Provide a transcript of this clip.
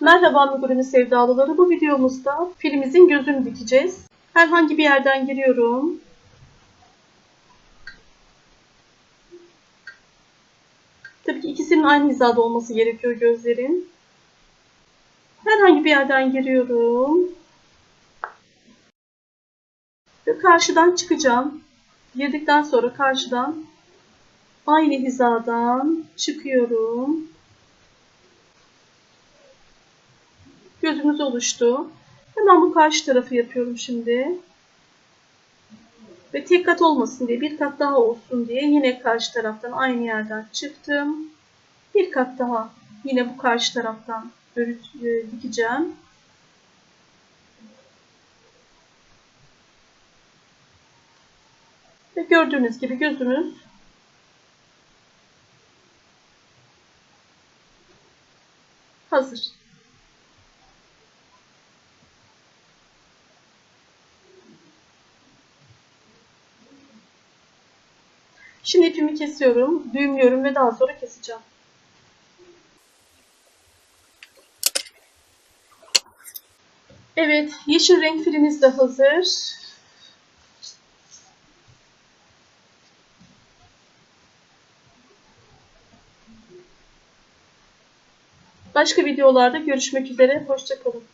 Merhaba amigurumi sevdalıları. Bu videomuzda filimizin gözünü dikeceğiz. Herhangi bir yerden giriyorum. Tabii ki ikisinin aynı hizada olması gerekiyor gözlerin. Herhangi bir yerden giriyorum. Ve karşıdan çıkacağım. Girdikten sonra karşıdan aynı hizadan çıkıyorum. Gözümüz oluştu. Hemen bu karşı tarafı yapıyorum şimdi. Ve tek kat olmasın diye, bir kat daha olsun diye yine karşı taraftan aynı yerden çıktım. Bir kat daha yine bu karşı taraftan örüt, e, dikeceğim. Ve gördüğünüz gibi gözümüz hazır. Şimdi ipimi kesiyorum, düğümlüyorum ve daha sonra keseceğim. Evet, yeşil renk filimiz de hazır. Başka videolarda görüşmek üzere, hoşçakalın.